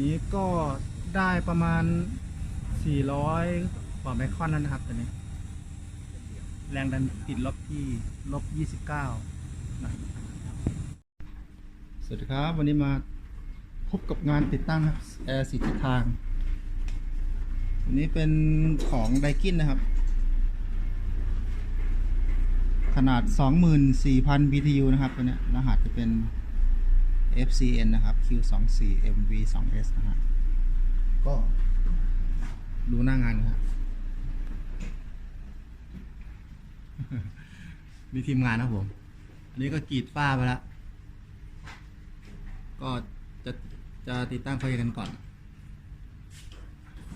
นี้ก็ได้ประมาณ 400กว่าไมครอนแล้วนะครับตอนนี้ แรงดันติดลบที่ลบ29นะสวัสดีครับวันนี้มาพบกับงานติดตั้งครับแอร์สีทิศทางอันนี้เป็นของไดกินนะครับ ขนาด 24,000 BTU นะครับตัวนี้รหัสจะเป็น FCN นะครับ Q24 MV2S นะฮะก็ดูหน้างานนะครับมีทีมงานนะครับผม อันนี้ก็กรีดฝ้าไปแล้ว ก็จะจะติดตั้งไฟกันก่อน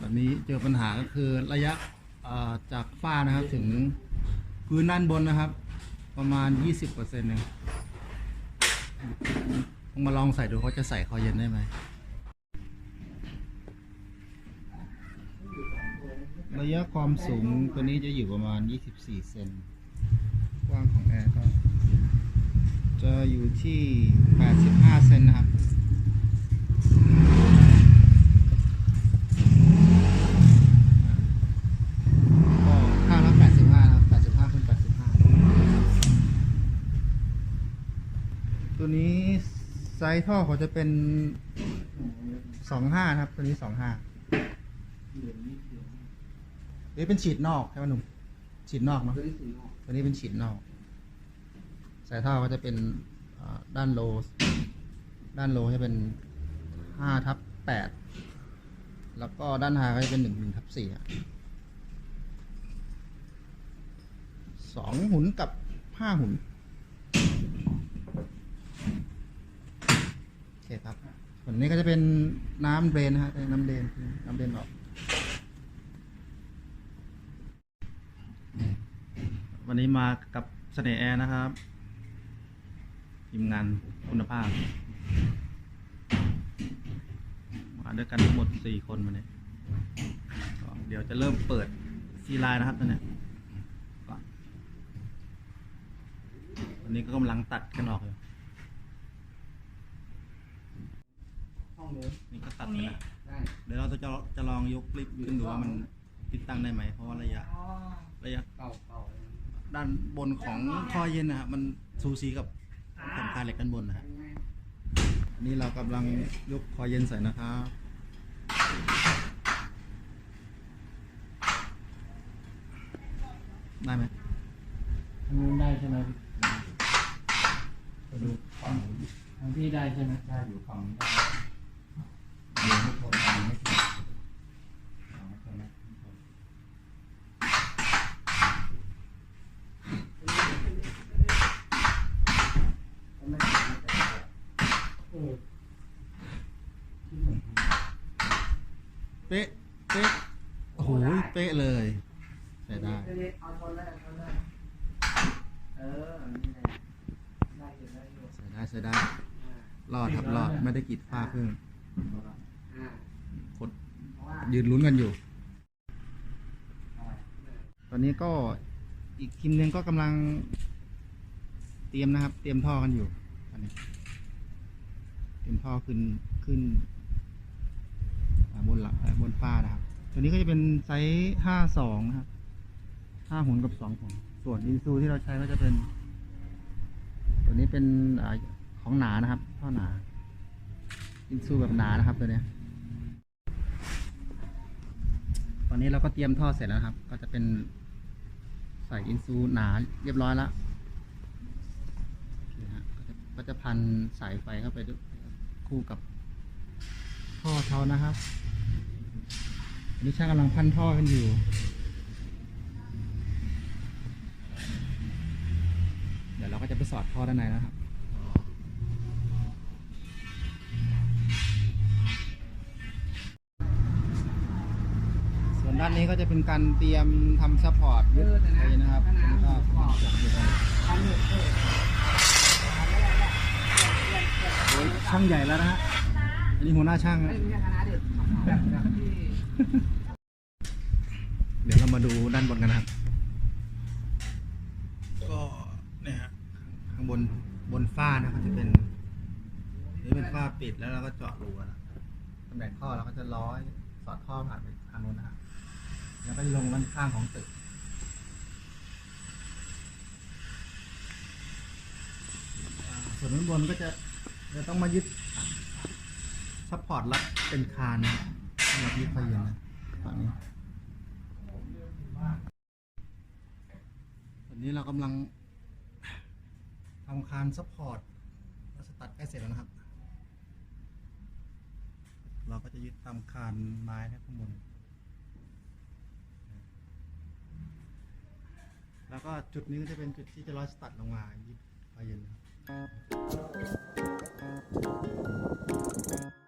ตอนนี้เจอปัญหาก็คือระยะเอ่อจากฝ้านะครับถึงพื้นด้านบนนะครับ ประมาณ 20%เปอร์เซ็นต์เองต้อง มาลองใส่ดูเขาจะใส่คอเย็นได้ไหมระยะความสูงตัวนี้จะอยู่ประมาณ 24 เซนกว้างของแอร์ก็ จะอยู่ที่ 85 เซนนะครับ ก็ข้างละ85นะครับ85คูณ85 ตัวนี้ ไซส์ท่อเขาจะเป็น25นะครับ ตัวนี้25นี่เป็นฉีดนอกใช่ไหมหนุ่มฉีดนอกเนาะตัวนี้เป็นฉีดนอก สายท่อก็จะเป็นอ่าด้านโล ด้านโลจะเป็นห้าทับแปดแล้วก็ด้านหาก็จะเป็นหนึ่งหนึ่งทับสี่อะสองหุนกับห้าหุน โอเคครับ ส่วนนี้ก็จะเป็นน้ำเดรนนะฮะน้ำเดรนน้ำเดรนออก วันนี้มากับเสน่ห์แอร์นะครับทีมงานคุณภาพ มาด้วยกันทั้งหมดสี่คนวันนี้เดี๋ยวจะเริ่มเปิดซีไลน์นะครับตอนนี้วันนี้ก็กำลังตัดกันออกอยู่ ห้องนี้นี่ก็ตัดไปแล้วได้เดี๋ยวเราจะจะลองยกคลิปขึ้นดูว่ามันติดตั้งได้ไหมเพราะว่าระยะอ๋อระยะเก่าเก่าเลยด้านบนของท่อเย็นนะครับมันซูซีกับแผ่นคานเหล็กด้านบนนะฮะอันนี้เรากำลังยกคอเย็นใส่นะครับ ได้ไหมทางนู้นได้ใช่ไหมไปดูฝั่งทางพี่ได้ใช่ไหมได้อยู่ฝั่งนี้ได้ เป๊ะเป๊ะโอ้โหเป๊ะเลยใส่ได้เอาชนเลยเอาชนเลยเออนี่แหละได้อยู่ได้ใส่ได้ใส่ได้รอดครับรอดไม่ได้กีดฝ้าเพิ่ง กดยืนลุ้นกันอยู่ ตอนนี้ก็อีกทีมหนึงก็กำลัง เตรียมนะครับ เตรียมท่อกันอยู่ตอนนี้เตรียมท่อขึ้นขึ้นบนหลังบนฟ้านะครับ ตัวนี้ก็จะเป็นไซส์ห้าสองนะครับห้าหุ่นกับสองหุ่นส่วนอินซูที่เราใช้ก็จะเป็น ตัวนี้เป็นของหนานะครับท่อหนาอินซูแบบหนานะครับตัวเนี้ อนนี้เราก็เตรียมท่อเสร็จแล้วนะครับ ก็จะเป็นใส่อินซูหนาเรียบร้อยแล้วก็จะพันสายไฟเข้าไปด้วยคู่กับท่อเขานะครับอันนี้ช่างกำลังพันท่อกันอยู่เดี๋ยวเราก็จะไปสอดท่อด้านในนะครับ ด้านนี้ก็จะเป็นการเตรียมทำซัพพอร์ตยึดเลยนะครับแล้วก็จับอยู่ตรงนี้ช่างใหญ่แล้วนะฮะอันนี้หัวหน้าช่างนะเลยเดี๋ยวเรามาดูด้านบนกันนะครับก็เนี่ยฮะข้างบนบนฝ้านะครับจะเป็นนี่เป็นฝ้าปิดแล้วเราก็เจาะรูนะตำแหน่งท่อเราก็จะร้อยสอดท่อผ่านไปทางนู้นนะครับ แล้วก็ลงด้านข้างของตึก ส่วนด้านบนก็จะจะต้องมายึดซัพพอร์ตรับเป็นคานนะครับสำหรับยึดไฟเย็นนะฝั่งนี้ตอนนี้เรากำลังทำคานซัพพอร์ตแล้วสตัดใกล้เสร็จแล้วนะครับ เราก็จะยึดตามคานไม้นะข้างบน แล้วก็จุดนี้ก็จะเป็นจุดที่จะร้อยสตัดลงมายิบไปเย็นนะครับ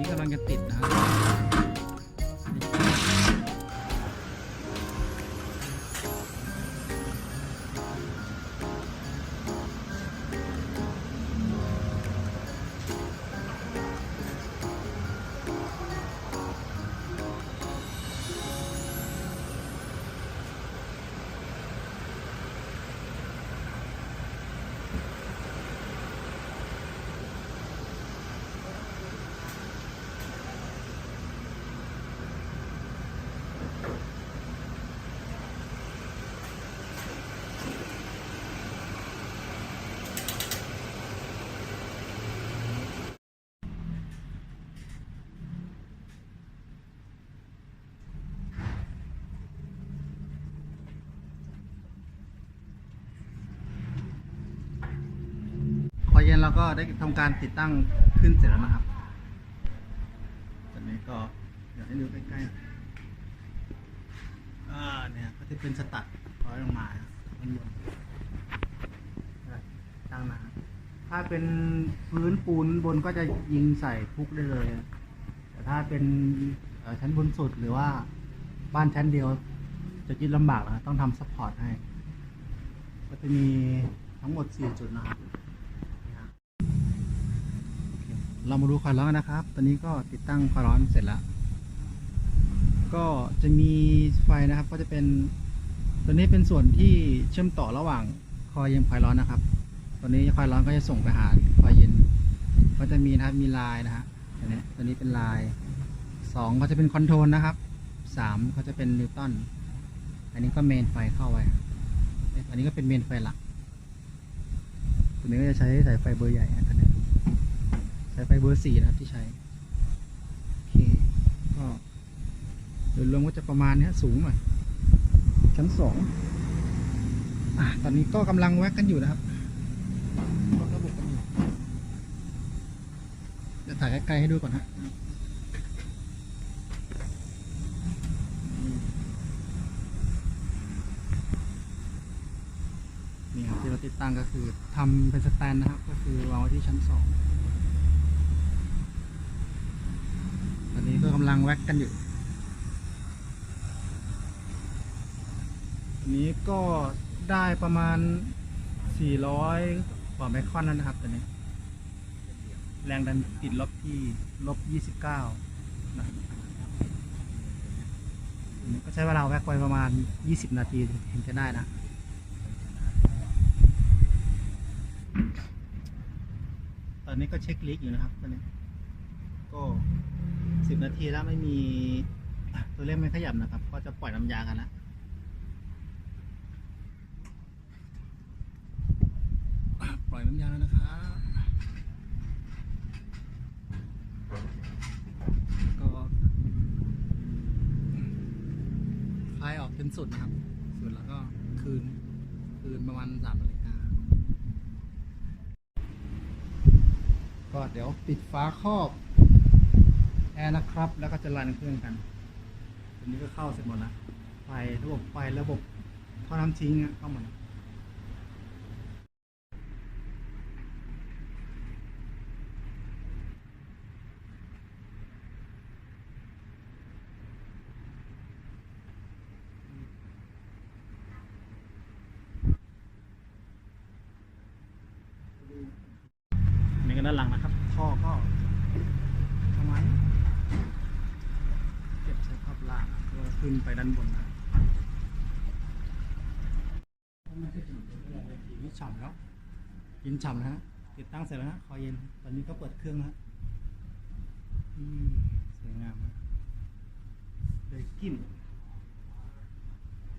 นี้กำลังจะติดนะครับ นเราก็ได้ทำการติดตั้งขึ้นเสร็จแล้วนะครับตอนนี้ก็เดี๋ยวให้ดูใกล้ๆอ่าเนี่ยก็จะเป็นสตัดร้อยลงมาข้างบนตั้งมาถ้าเป็นพื้นปูนบนก็จะยิงใส่พุกได้เลย แต่ถ้าเป็นชั้นบนสุดหรือว่าบ้านชั้นเดียวจะยึดลำบากนะต้องทำซัพพอร์ตให้ ก็จะมีทั้งหมด 4 จุดนะครับ เรามาดูความร้อนนะครับ ตอนนี้ก็ติดตั้งความร้อนเสร็จแล้ว ก็จะมีไฟนะครับ ก็จะเป็น ตัวนี้เป็นส่วนที่เชื่อมต่อระหว่างคอยเย็นความร้อนนะครับ ตัวนี้ความร้อนก็จะส่งไปหาคอยเย็น ก็จะมีนะครับ มีลายนะฮะตัวนี้ตัวนี้เป็นลายสองก็จะเป็นคอนโทรลนะครับสามก็จะเป็นนิวตัน อันนี้ก็เมนไฟเข้าไว้ อันนี้ก็เป็นเมนไฟหลัก ตัวนี้ก็จะใช้สายไฟเบอร์ใหญ่อันนี้ สายไฟเบอร์สี่นะครับที่ใช้โอเคก็โดยรวมก็จะประมาณนี้สูงหน่อยชั้นสองอตอนนี้ก็กำลังแวกกันอยู่นะครับระบบกันอยู่จะถ่ายใกล้ๆให้ดูก่อนฮะนี่ครับที่เราติดตั้งก็คือทำเป็นสแตนนะครับ ก็คือวางไว้ที่ชั้นสอง อนนี้ก็กำลังแว็กกันอยู่อันนี้ก็ได้ประมาณ 400 กว่าไมครอนแล้วนะครับตอนนี้ แรงดันติดลบที่ลบ 29นะก็ใช้เวลาแว็กไปประมาณ 20 นาทีถึงจะได้นะตอนนี้ก็เช็คลิกอยู่นะครับตอนนี้ ก็สิบนาทีแล้วไม่มีตัวเลขไม่ขยับนะครับ ก็จะปล่อยน้ำยากันแล้วอะปล่อยน้ำยาแล้วนะครับก็คลายออกเป็นสุดนะครับ สุดแล้วก็คืน คืนประมาณสามนาฬิกาก็เดี๋ยวปิดฝาครอบ แอร์นะครับ แล้วก็จะรันเครื่องกันตัวนี้ก็เข้าเสร็จหมดแล้วไฟระบบไฟระบบท่อน้ำทิ้งเข้าหมดแล้วนี่ก็ด้านหลังนะครับ ขึ้นไปด้านบนนะนี่ฉ่ำแล้วกินฉ่ำนะฮะติดตั้งเสร็จแล้วฮะคอยเย็น ตอนนี้ก็เปิดเครื่องแล้วฮะอืมสวยงามฮะเลยกิน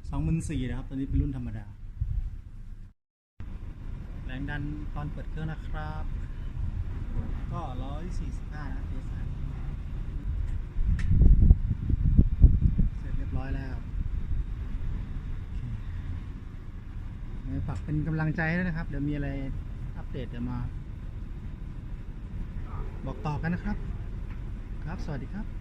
สองพันสี่นะครับ ตอนนี้เป็นรุ่นธรรมดา แรงดันตอนเปิดเครื่องนะครับ ก็ร้อยสี่สิบห้านะ PSI เสร็จเรียบร้อยแล้วโอเคฝากเป็นกำลังใจให้ด้วยนะครับ เดี๋ยวมีอะไรอัปเดตเดี๋ยวมา บอกต่อกันนะครับ ครับ สวัสดีครับ